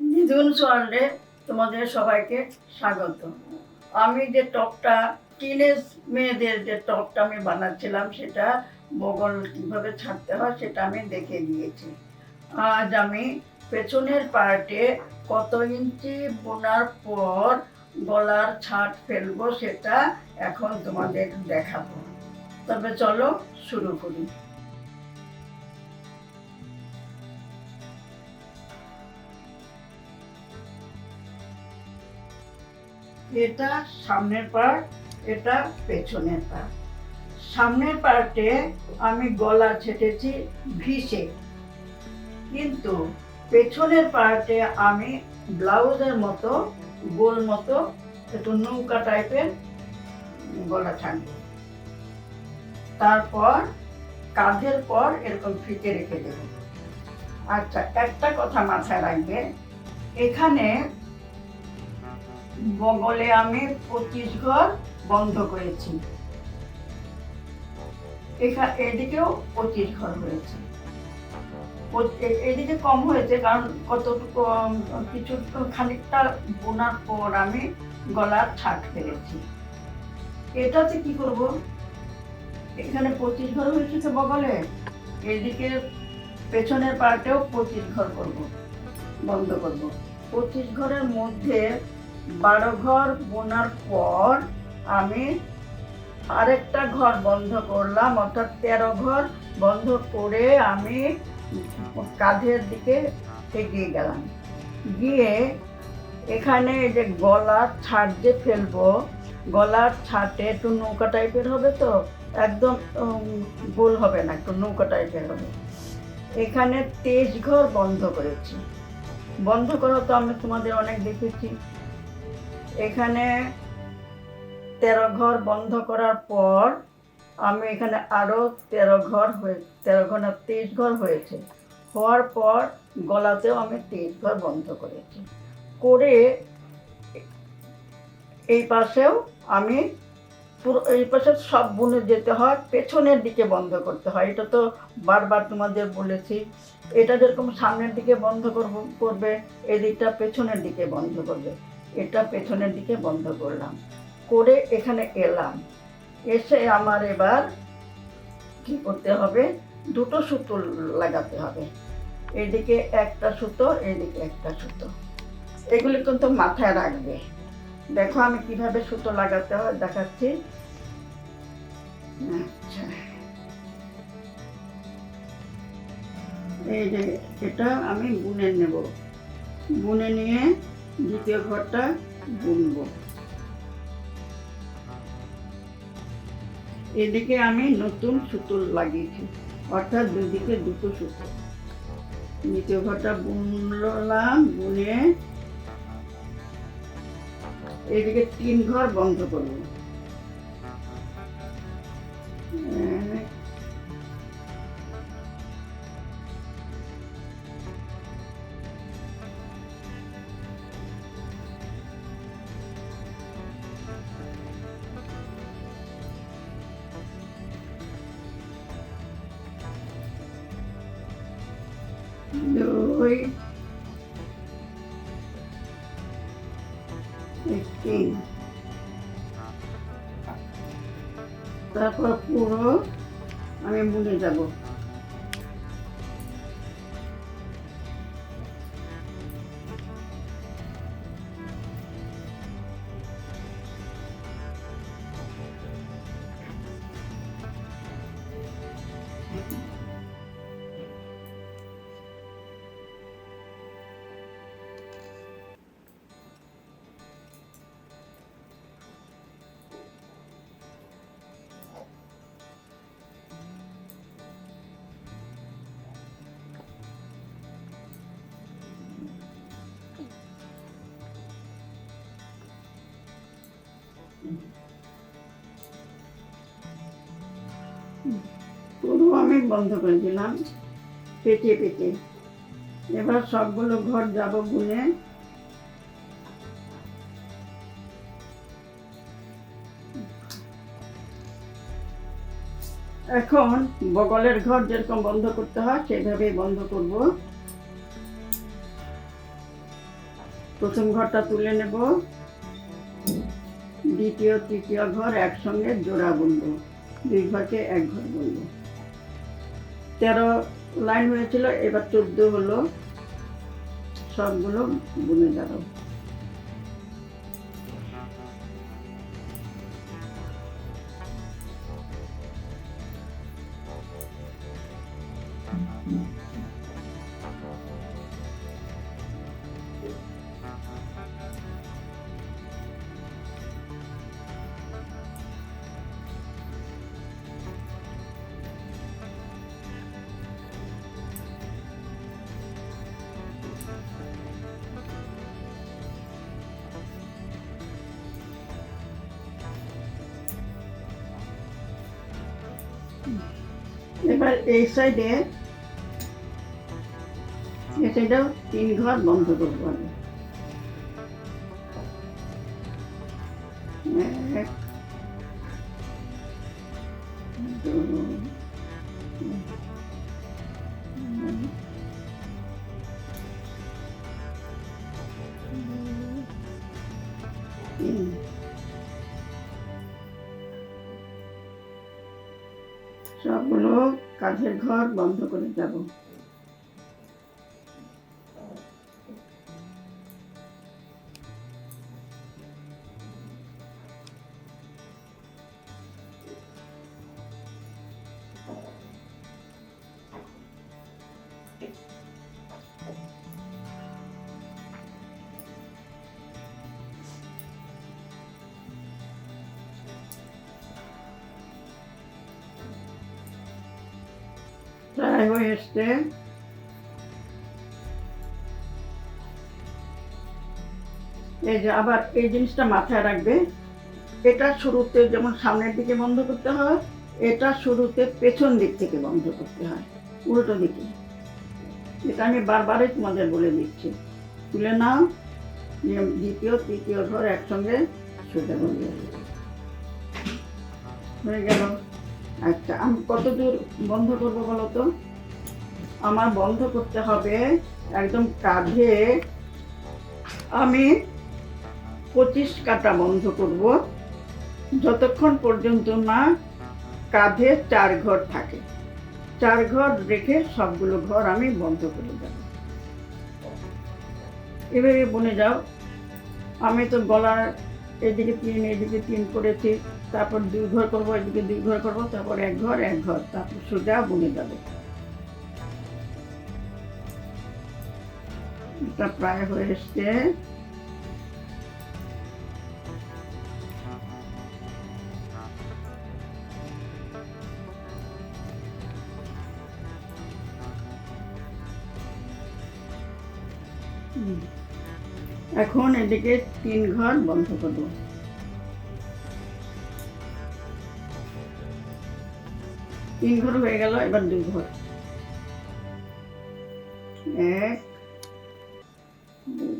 নিধুন সোয়ান্ডে তোমাদের সবাইকে স্বাগত। আমি যে টপটা টিনেজ মেয়েদের যে টপটা আমি বানাচ্ছিলাম, সেটা বগল কীভাবে ছাড়তে হয় সেটা আমি দেখে দিয়েছি আজ আমি পেছনের পার্টে কত ইঞ্চি বোনার পর গলার ছাট ফেলব সেটা এখন তোমাদের দেখাবো। তবে চলো শুরু করি। এটা সামনের পার্ট এটা পেছনের পার্ট সামনের পার্টে আমি গলা ছেটেছি ভিসে। কিন্তু পেছনের পার্টে আমি ব্লাউজের মতো, গোল মতো একটু নৌকা টাইপের গলা ছাড়ব তারপর কাঁধের পর এরকম ফিকে রেখে দেব। আচ্ছা একটা কথা মাথায় রাখবে। এখানে বগলে আমি পঁচিশ ঘর বন্ধ করেছি। এখা, এদিকেও পঁচিশ ঘর হয়েছে এদিকে কম হয়েছে কারণ কতটুকু কিছু খানিকটা বোনার পর আমি গলার ছাট ফেলেছি। এটাতে কি করব? এখানে পঁচিশ ঘর হয়েছে তো বগলে, এদিকে পেছনের পার্টেও পঁচিশ ঘর করব, বন্ধ করব। পঁচিশ ঘরের মধ্যে বারো ঘর বোনার পর আমি আরেকটা ঘর বন্ধ করলাম, অর্থাৎ তেরো ঘর বন্ধ করে আমি কাঁধের দিকে এগিয়ে গেলাম। গিয়ে এখানে যে গলার ছাট যে ফেলব, গলার ছাটে একটু নৌকা টাইপের হবে তো? একদম গোল হবে না, একটু নৌকা টাইপের হবে। এখানে তেজ ঘর বন্ধ করেছি। বন্ধ করা তো আমি তোমাদের অনেক দেখেছি। এখানে তেরো ঘর বন্ধ করার পর আমি এখানে আরও তেরো ঘর হয়ে, তেরো ঘর না তেইশ ঘর হয়েছে। হওয়ার পর গলাতেও আমি তেইশ ঘর বন্ধ করেছি। করে এই পাশেও আমি পুরো, এই পাশে সব বুনে যেতে হয়, পেছনের দিকে বন্ধ করতে হয়। এটা তো বারবার তোমাদের বলেছি। এটা যেরকম সামনের দিকে বন্ধ করব, করবে, এদিকটা পেছনের দিকে বন্ধ করবে। এটা পেছনের দিকে বন্ধ করলাম। করে এখানে এলাম। এসে আমার এবার কি করতে হবে? দুটো সুতো লাগাতে হবে। এদিকে একটা সুতো, এদিকে একটা সুতো। এগুলি কিন্তু মাথায় রাখবে। দেখো আমি কীভাবে সুতো লাগাতে হয়, দেখাচ্ছি। আচ্ছা। এই যে এটা আমি বুনে নেব। বুনে নিয়ে দ্বিতীয় ঘরটা বুনবো। এদিকে আমি নতুন সুতো লাগিয়েছি, অর্থাৎ দুদিকে দুটো সুতো। দ্বিতীয় ঘরটা বুনলাম, বুনে এদিকে তিন ঘর বন্ধ করব। তারপর পুরো আমি বুনে যাব। আমি বন্ধ করে দিলাম পেটে পেটে এবার সবগুলো ঘর যাব গুনে। এখন বগলের ঘর যেরকম বন্ধ করতে হয় সেভাবেই বন্ধ করব। প্রথম ঘরটা তুলে নেব। দ্বিতীয়, তৃতীয় ঘর একসঙ্গে জোড়া বুনবো। দুই ঘরকে এক ঘর বুনবো। তেরো লাইন হয়েছিল এবার চোদ্দ হলো সবগুলো বুনে যাব এবার এই সাইডে এই সাইডেও তিন ঘর বন্ধ করব আমি কাঠের ঘর বন্ধ করে যাব হয়ে এসছে এই যে আবার এই জিনিসটা মাথায় রাখবে। এটা শুরুতে যেমন সামনের দিকে বন্ধ করতে হয়, এটা শুরুতে পেছন দিক থেকে বন্ধ করতে হয়, উল্টো দিকে। এটা আমি বারবারই তোমাদের বলে দিচ্ছি। তুলে নাও দ্বিতীয়, তৃতীয় ঘর একসঙ্গে সোজা বন্ধ হয়ে গেল। আচ্ছা আমি কতদূর বন্ধ করব বলো তো? আমার বন্ধ করতে হবে একদম কাঁধে। আমি পঁচিশ কাটা বন্ধ করব। যতক্ষণ পর্যন্ত না কাঁধে চার ঘর থাকে। চার ঘর রেখে সবগুলো ঘর আমি বন্ধ করে দেব। এভাবে বনে যাও। আমি তো গলার এদিকে তিন এদিকে তিন করেছি। তারপর দুই ঘর করব এদিকে দুই ঘর করব, তারপর এক ঘর এক ঘর, তারপর সোজা বুনে যাবে। এটা প্রায় হয়ে এসছে। এখন এদিকে তিন ঘর বন্ধ করব। তিন ঘর হয়ে গেল এবার দুই ঘর এক দুই।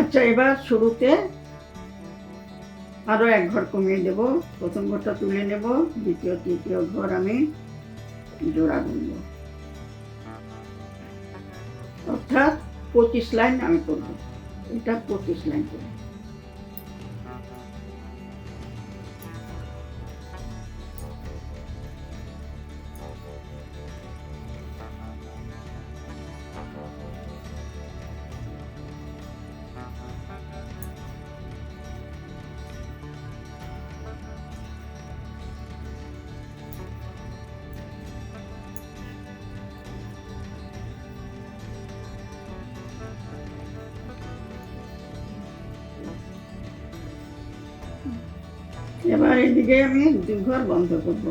আচ্ছা এবার শুরুতে আরও এক ঘর কমিয়ে দেব। প্রথম ঘরটা তুলে নেব, দ্বিতীয়, তৃতীয় ঘর আমি জোড়া গুনব। অর্থাৎ পঁচিশ লাইন আমি করব। এটা পঁচিশ লাইন করব এবার এদিকে আমি ঘর বন্ধ করব।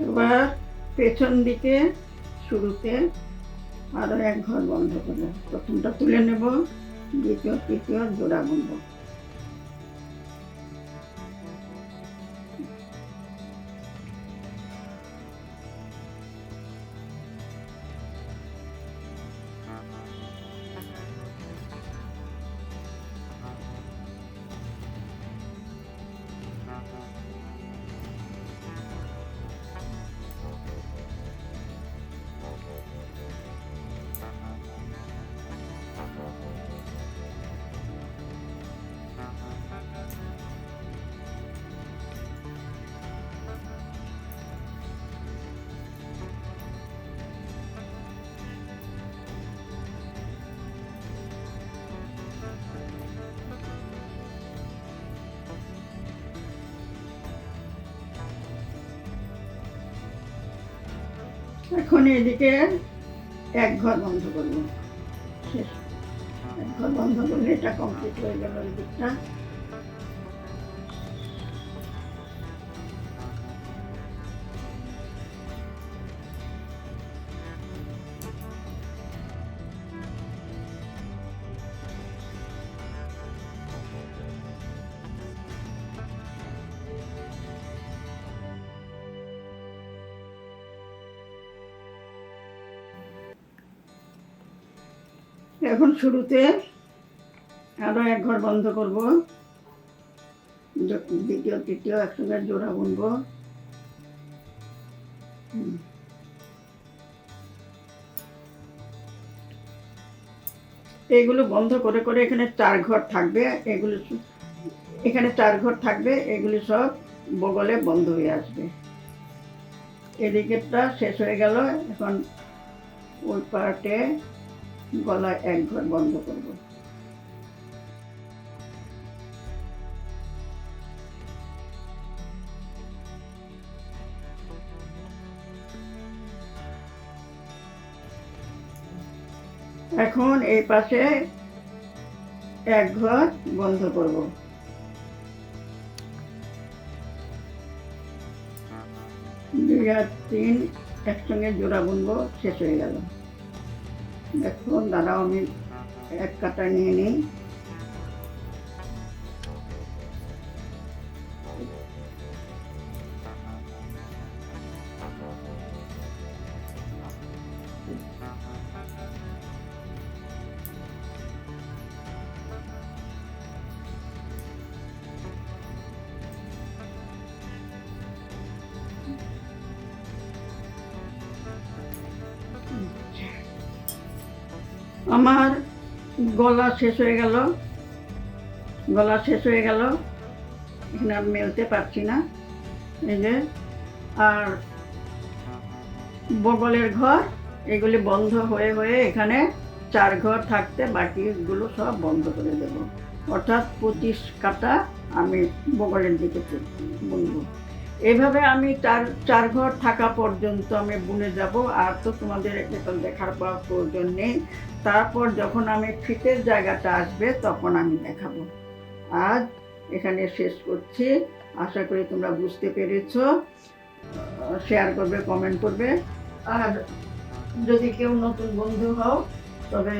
এবার পেছন দিকে শুরুতে আরও এক ঘর বন্ধ করে। প্রথমটা তুলে নেব, দ্বিতীয়, তৃতীয়, জোড়া বুনবো এখন এদিকে এক ঘর বন্ধ করব। শেষ। এক ঘর বন্ধ করলে এটা কমপ্লিট হয়ে গেল এই দিকটা। এখন শুরুতে আরও এক ঘর বন্ধ করব। দ্বিতীয়, তৃতীয় একসঙ্গে জোড়া বুনবো। এগুলো বন্ধ করে করে এখানে চার ঘর থাকবে। এগুলো এখানে চার ঘর থাকবে। এগুলি সব বগলে বন্ধ হয়ে আসবে। এদিকেরটা শেষ হয়ে গেল। এখন ওই পার্টে গলায় এক ঘর বন্ধ করব? এখন এই পাশে এক ঘর বন্ধ করব। দুই আর তিন একসঙ্গে জোড়া বুনবো, শেষ হয়ে গেল। এখন দাঁড়াও আমি এক কাটা নিয়ে নিই। আমার গলা শেষ হয়ে গেল। গলা শেষ হয়ে গেল। এখানে আমি মেলতে পারছি না। এই যে, আর বগলের ঘর, এগুলি বন্ধ হয়ে হয়ে এখানে চার ঘর থাকতে বাকিগুলো সব বন্ধ করে দেব। অর্থাৎ পঁচিশ কাটা আমি বগলের দিকে বুনবো। এভাবে আমি চার চার ঘর থাকা পর্যন্ত আমি বুনে যাব। আর তো তোমাদের এখন দেখার পাওয়ার প্রয়োজন নেই। তারপর যখন আমি ফিটের জায়গাটা আসবে, তখন আমি দেখাবো। আজ এখানে শেষ করছি। আশা করি তোমরা বুঝতে পেরেছ। শেয়ার করবে কমেন্ট করবে। আর যদি কেউ নতুন বন্ধু হও, তবে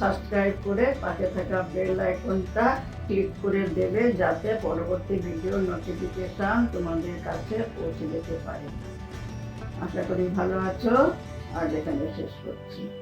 সাবস্ক্রাইব করে পাশে থাকা বেল আইকনটা ক্লিক করে দেবে, যাতে পরবর্তী ভিডিও নোটিফিকেশান তোমাদের কাছে পৌঁছে যেতে পারে। আশা করি ভালো আছো। আজ এখানে শেষ করছি।